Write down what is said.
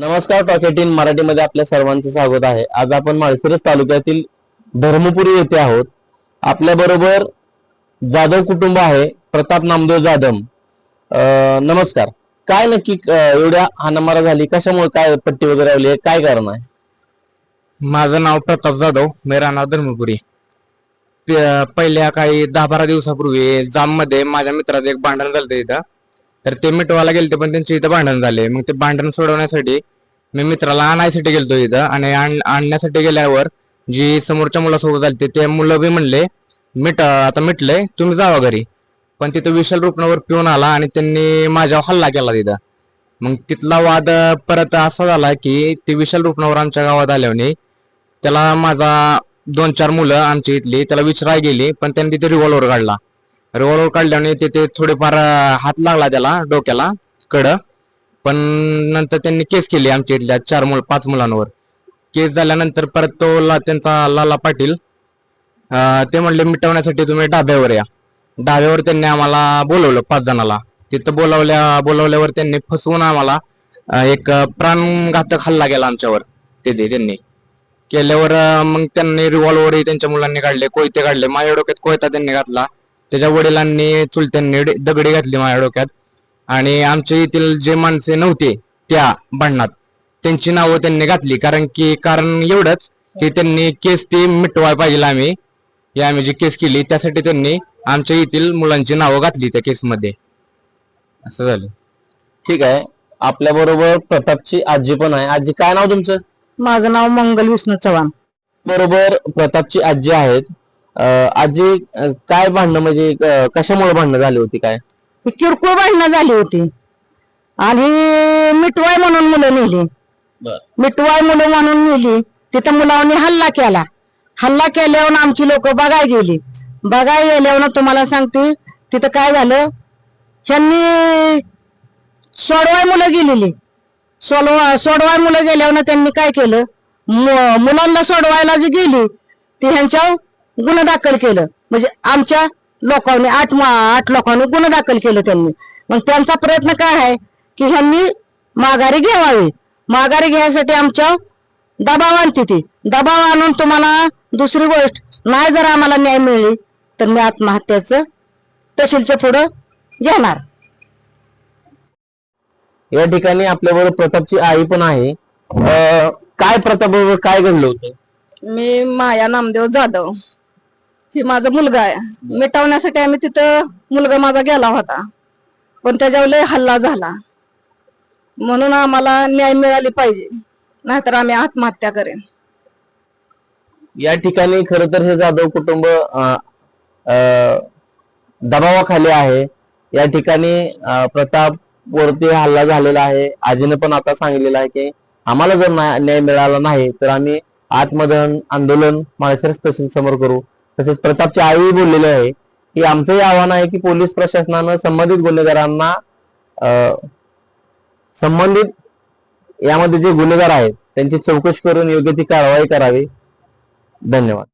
नमस्कार टॉकेटीन मराठीमध्ये आपल्या सर्वांचं स्वागत आहे. आज आपण माळशिरस तालुक्यातील धर्मपुरी येथे आहोत. आपल्या बरोबर जाधव कुटुंब आहे प्रताप नामदेव जाधव. नमस्कार. काय नक्की एवढ्या हानामारा झाली? कशामुळे काय पट्टी वगैरे लावली आहे? काय कारण आहे? माझं नाव प्रताप जाधव. मेरा नाव धर्मपुरी. पहिल्या काही दहा बारा दिवसापूर्वी जाममध्ये माझ्या मित्राचं एक भांडण झालं इथं. तर ते मिटवायला गेलते पण त्यांचे इथं भांडण झाले. मग ते भांडण सोडवण्यासाठी मी मित्राला आणायसाठी गेलतो इथं. आणि आण- आणण्यासाठी गेल्यावर जी समोरच्या मुलासोबत झाली ते मुलं बी म्हणले मिट आता मिटलंय तुम्ही जावा घरी. पण तिथं विशाल रुपणावर पिऊन आला आणि त्यांनी माझ्यावर हल्ला केला तिथं. मग तिथला वाद परत असा झाला की ते विशाल रुपणावर आमच्या गावात आल्याने त्याला माझा दोन चार मुलं आमच्या इथली त्याला विचाराय गेली पण त्यांनी तिथे रिव्हॉल्वर काढला. रिव्हॉल्वर काढल्याने तिथे थोडेफार हात लागला त्याला डोक्याला कड. पण नंतर त्यांनी केस केली आमच्या इथल्या चार मुल पाच मुलांवर. केस झाल्यानंतर परत तो ला त्यांचा लाला पाटील ते म्हणले मिटवण्यासाठी तुम्ही डाब्यावर या. डाब्यावर त्यांनी आम्हाला बोलवलं पाच जणाला. तिथं बोलावल्या बोलावल्यावर त्यांनी फसवून आम्हाला एक प्राणघातक हल्ला केला आमच्यावर. तिथे त्यांनी. केल्यावर मग त्यांनी रिव्हॉल्वरही त्यांच्या मुलांनी काढले कोयते काढले. माझ्या डोक्यात कोयता त्यांनी घातला. त्याच्या वडिलांनी चुलत्यांनी दगडी घातली माझ्या डोक्यात. आणि आमच्या येथील जे माणसे नव्हते त्या भांडणात त्यांची नावं त्यांनी घातली. कारण की कारण एवढंच की त्यांनी केस ती मिटवाय पाहिजे आम्ही. ही आम्ही जी केस केली त्यासाठी त्यांनी आमच्या येथील मुलांची नावं घातली त्या केसमध्ये. असं झालं. ठीक आहे. आपल्या बरोबर प्रतापची आजी पण आहे. आजी काय नाव तुमचं? माझं नाव मंगल विष्णू चव्हाण. बरोबर प्रतापची आजी आहेत. आजी काय भांडणं म्हणजे कशामुळे भांडणं झाली होती काय? ही किरकोळ भांडणं झाली होती. आणि मिटवाय म्हणून मुलं नेली. मिटवाय मुलं म्हणून नेली. तिथं मुलांनी हल्ला केला. हल्ला केल्यावर आमची लोक बघाय गेली. बघाय गेल्यावर तुम्हाला सांगते तिथं काय झालं? ह्यांनी सोडवाय मुलं गेलेली. सोडवा सोडवाय मुलं गेल्यावर त्यांनी काय केलं? मुलांना सोडवायला जी गेली ती ह्यांच्या गुन्हा दाखल केलं. म्हणजे आमच्या लोकांनी आठ आठ लोकांनी गुन्हा दाखल केलं त्यांनी. मग त्यांचा प्रयत्न काय आहे? की ह्यांनी माघारी घ्यावी माघारी घ्यायसाठी आमच्या दबाव आणते ती. दबाव आणून तुम्हाला दुसरी गोष्ट नाही जर आम्हाला न्याय मिळली तर मी आत्महत्याचं तहसीलच्या पुढं घेणार. या ठिकाणी आपल्या बरोबर प्रतापची आई पण आहे. काय प्रताप काय घडलं होतं? मी माया नामदेव जाधव. की माझा मुलगा आहे. मिटवण्यासाठी आम्ही तिथं मुलगा माझा गेला होता. पण त्याच्यावर लय हल्ला झाला. म्हणून आम्हाला न्याय मिळाली पाहिजे. नाहीतर आम्ही आत्महत्या करेन. या ठिकाणी खर तर हे जाधव कुटुंब अं, दबावाखाली आहे. या ठिकाणी प्रताप वरती हल्ला झालेला आहे. आजीने पण आता सांगितलेलं आहे की आम्हाला जर न्याय न्याय मिळाला नाही तर आम्ही आत्मदहन आंदोलन माळशिरस तहसील समोर करू. तसेच प्रतापची आई बोललेली आहे की आमचंही आव्हान आहे की पोलीस प्रशासनानं संबंधित गुन्हेगारांना संबंधित यामध्ये जे गुन्हेगार आहेत त्यांची चौकशी करून योग्य ती कारवाई करावी. धन्यवाद.